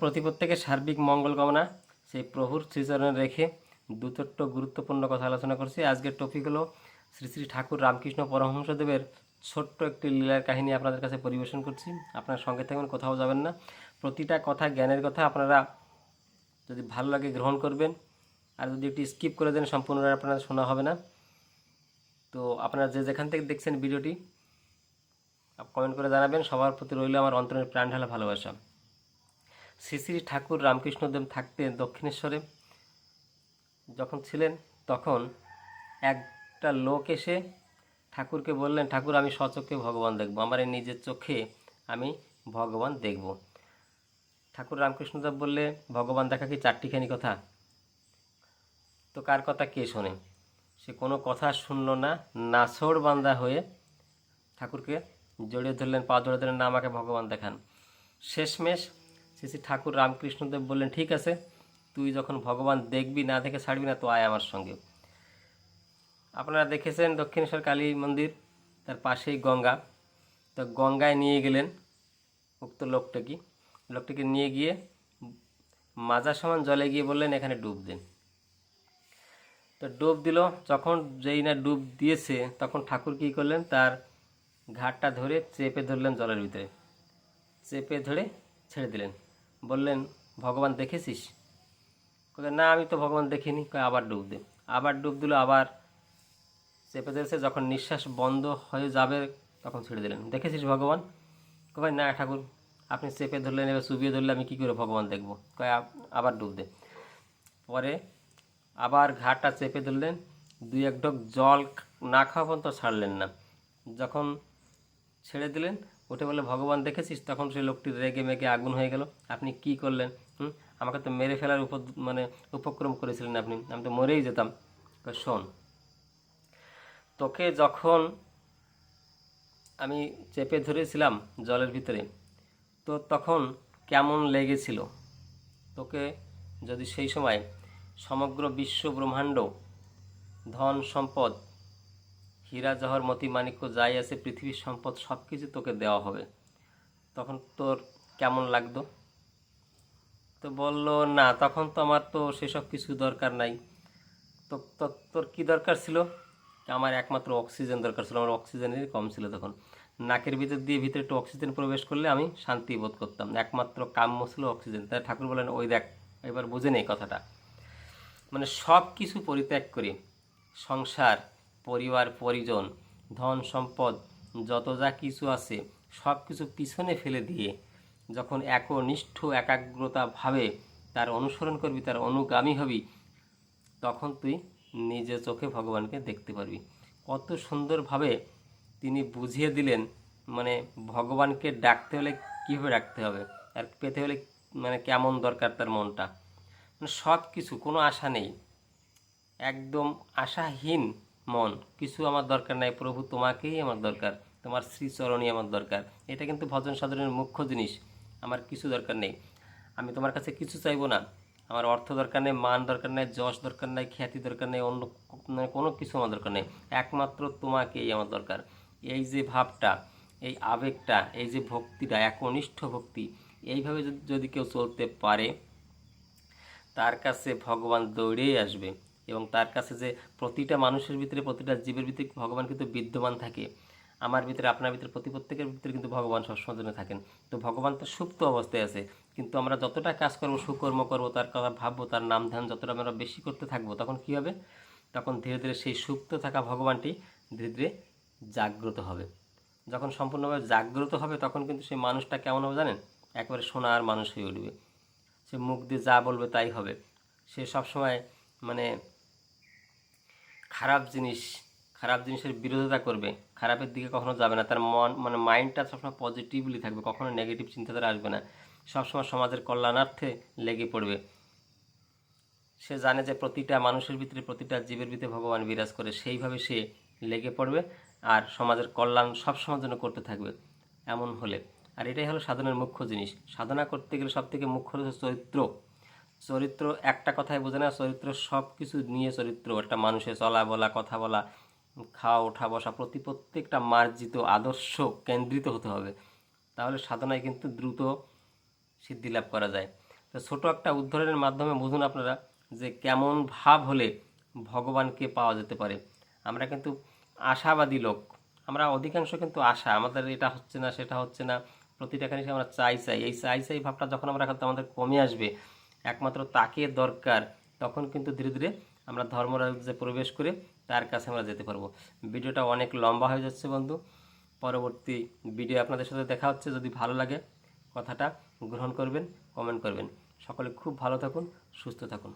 প্রতি প্রত্যেকের সার্বিক মঙ্গল কামনা, সেই প্রভুর শ্রীচরণে রেখে দুটোট্ট গুরুত্বপূর্ণ কথা আলোচনা করছি। আজকের টপিক হলো শ্রী শ্রী ঠাকুর রামকৃষ্ণ পরমহংসদেবের ছোট্ট একটি লীলার কাহিনী আপনাদের কাছে পরিবেশন করছি। আপনার সঙ্গে থাকবেন কোথাও যাবেন না। প্রতিটা কথা জ্ঞানের কথা আপনারা যদি ভালো লাগে গ্রহণ করবেন। আর যদি একটি স্কিপ করে দেন সম্পূর্ণ আপনারা শোনা হবে না। তো আপনারা যে যেখান থেকে দেখছেন ভিডিওটি কমেন্ট করে জানাবেন। সবার প্রতি রইল আমার অন্তরের প্রাণ ঢালা ভালোবাসা। শ্রী শ্রী ঠাকুর রামকৃষ্ণদেব থাকতেন দক্ষিণেশ্বরে। যখন ছিলেন, তখন একটা লোক এসে ঠাকুরকে বললেন, ঠাকুর, আমি স্বচক্ষে ভগবান দেখব। আমার এই নিজের চোখে আমি ভগবান দেখব। ঠাকুর রামকৃষ্ণদেব বললে, ভগবান দেখা কি চারটিখানি কথা? তো কার কথা কে শোনে? সে কোনো কথা শুনলো না। নাছড় বান্দা হয়ে ঠাকুরকে জড়িয়ে ধরলেন, পা জড়িয়ে ধরলেন, না আমাকে ভগবান দেখান। শেষমেশ শ্রী ঠাকুর রামকৃষ্ণদেব বললেন, ঠিক আছে, তুই যখন ভগবান দেখবি, না দেখে ছাড়বি না, তো আয় আমার সঙ্গে। আপনারা দেখেছেন দক্ষিণেশ্বর কালী মন্দির, তার পাশেই গঙ্গা। তো গঙ্গায় নিয়ে গেলেন উক্ত লোকটাকে। লোকটাকে নিয়ে গিয়ে মাজা সমান জলে গিয়ে বললেন, এখানে ডুব দেন। তো ডুব দিল। যখন যেই না ডুব দিয়েছে, তখন ঠাকুর কী করলেন, তার ঘাটটা ধরে চেপে ধরলেন জলের ভিতরে। চেপে ধরে ছেড়ে দিলেন। বললেন, ভগবান দেখেছিস? না, আমি তো ভগবান দেখিনি। কয়ে, আবার ডুব দে। আবার ডুব দিল, আবার চেপে ধরেছে, যখন নিঃশ্বাস বন্ধ হয়ে যাবে, তখন ছেড়ে দিলেন। দেখেছিস ভগবান? কয় না ঠাকুর, আপনি চেপে ধরলেন, এবার চুবিয়ে ধরলে আমি কী করে ভগবান দেখব? কয় আবার ডুব দে। পরে আবার ঘাটটা চেপে ধরলেন, দুই এক ঢোক জল না খাওয়া পর্যন্ত ছাড়লেন না। যখন ছেড়ে দিলেন উঠে বলে, ভগবান দেখেছিস? তখন সেই লোকটি রেগে মেগে আগুন হয়ে গেল। আপনি কি করলেন? হুম, আমাকে তো মেরে ফেলার উপ মানে উপক্রম করেছিলেন আপনি। আমি তো মরেই যেতাম। শোন, তোকে যখন আমি চেপে ধরেছিলাম জলের ভিতরে, তো তখন কেমন লেগেছিল? তোকে যদি সেই সময় সমগ্র বিশ্ব ব্রহ্মাণ্ড ধন সম্পদ হীরা, জহর, মতি, মাণিক্য যাই আছে, পৃথিবীর সম্পদ সব কিছু তোকে দেওয়া হবে। তখন তোর কেমন লাগতো? তো বলল, না, তখন তো আমার তো সেসব কিছু দরকার নাই। তো- তোর কি দরকার ছিল? আমার একমাত্র অক্সিজেন দরকার ছিল, আমার অক্সিজেনের কম ছিল তখন। নাকের ভিতর দিয়ে ভিতরে একটু অক্সিজেন প্রবেশ করলে আমি শান্তি বোধ করতাম। একমাত্র কাম্য ছিল অক্সিজেন। তাই ঠাকুর বলেন, ওই দেখ, এবার বুঝে নেই কথাটা। মানে সব কিছু পরিত্যাগ করে। সংসার পরিবার, পরিজন, ধন সম্পদ, যত যা কিছু আছে, সব কিছু পিছনে ফেলে দিয়ে যখন একনিষ্ঠ, একাগ্রতা ভাবে তার অনুসরণ করবি, তার অনুগামী হবি, তখন তুই নিজে চোখে ভগবানকে দেখতে পারবি। কত সুন্দরভাবে তিনি বুঝিয়ে দিলেন মানে ভগবানকে ডাকতে হলে কীভাবে ডাকতে হবে, আর পেতে হলে মানে কেমন দরকার তার মনটা। মানে সব কিছু কোনো আশা নেই, একদম আশাহীন মন। কিছু আমার দরকার নাই, প্রভু তোমাকেই আমার দরকার। তোমার শ্রীচরণই আমার দরকার। এটা কিন্তু ভজন সাধনের মুখ্য জিনিস। আমার কিছু দরকার নেই। আমি তোমার কাছে কিছু চাইব না। আমার অর্থ দরকার নেই, মান দরকার নেই, যশ দরকার নেই, খ্যাতি দরকার নেই, অন্য মানে কোনো কিছু আমার দরকার নেই। একমাত্র তোমাকেই আমার দরকার। এই যে ভাবটা, এই আবেগটা, এই যে ভক্তিটা, একনিষ্ঠ ভক্তি, এইভাবে যদি যদি কেউ চলতে পারে, তার কাছে ভগবান দৌড়েই আসবে। এবং তার কাছে যে প্রতিটা মানুষের ভিতরে, প্রতিটা জীবের ভিতরে ভগবান কিন্তু বিদ্যমান থাকে। আমার ভিতরে, আপনার ভিতরে, প্রতি প্রত্যেকের ভিতরে কিন্তু ভগবান সবসময় জন্য থাকেন। তো ভগবান তো সুপ্ত অবস্থায় আছে, কিন্তু আমরা যতটা কাজ করব, সুকর্ম করব, তার কথা ভাববো, তার নাম ধ্যান যতটা আমরা বেশি করতে থাকব, তখন কী হবে? তখন ধীরে ধীরে সেই সুপ্ত থাকা ভগবানটি ধীরে ধীরে জাগ্রত হবে। যখন সম্পূর্ণভাবে জাগ্রত হবে, তখন কিন্তু সেই মানুষটা কেমন হবে জানেন? একেবারে সোনার মানুষ হয়ে উঠবে। সে মুখ দিয়ে যা বলবে তাই হবে। সে সবসময় মানে খারাপ জিনিস, খারাপ জিনিসের বিরোধিতা করবে, খারাপের দিকে কখনো যাবে না। তার মন মানে মাইন্ডটা সবসময় পজিটিভলি থাকবে, কখনো নেগেটিভ চিন্তাধারা আসবে না। সবসময় সমাজের কল্যাণার্থে লেগে পড়বে। সে জানে যে প্রতিটা মানুষের ভিতরে, প্রতিটা জীবের ভিতরে ভগবান বিরাজ করে, সেইভাবে সে লেগে পড়বে আর সমাজের কল্যাণ সবসময়ের জন্য করতে থাকবে, এমন হলে। আর এটাই হলো সাধনের মুখ্য জিনিস। সাধনা করতে গেলে সব থেকে মুখ্য হচ্ছে চরিত্র। চরিত্র একটা কথাই বোঝে না, চরিত্র সব কিছু নিয়ে চরিত্র, একটা মানুষের চলা বলা, কথা বলা, খাওয়া, ওঠা, বসা, প্রতি প্রত্যেকটা মার্জিত আদর্শ কেন্দ্রিত হতে হবে। তাহলে সাধনায় কিন্তু দ্রুত সিদ্ধি লাভ করা যায়। তো ছোটো একটা উদাহরণের মাধ্যমে বুঝুন আপনারা যে কেমন ভাব হলে ভগবানকে পাওয়া যেতে পারে। আমরা কিন্তু আশাবাদী লোক। আমরা অধিকাংশ কিন্তু আশা, আমাদের এটা হচ্ছে না, সেটা হচ্ছে না, প্রতিটা জিনিস আমরা চাই চাই। এই চাই চাই ভাবটা যখন আমরা আমাদের কমে আসবে। একমাত্র তাকে দরকার, তখন কিন্তু ধীরে ধীরে আমরা ধর্মরাজ্যে প্রবেশ করে তার কাছে আমরা যেতে পারব। ভিডিওটা অনেক লম্বা হয়ে যাচ্ছে বন্ধু। পরবর্তী ভিডিও আপনাদের সাথে দেখা হচ্ছে। যদি ভালো লাগে কথাটা, গ্রহণ করবেন কমেন্ট করবেন। সকলে খুব ভালো থাকুন, সুস্থ থাকুন।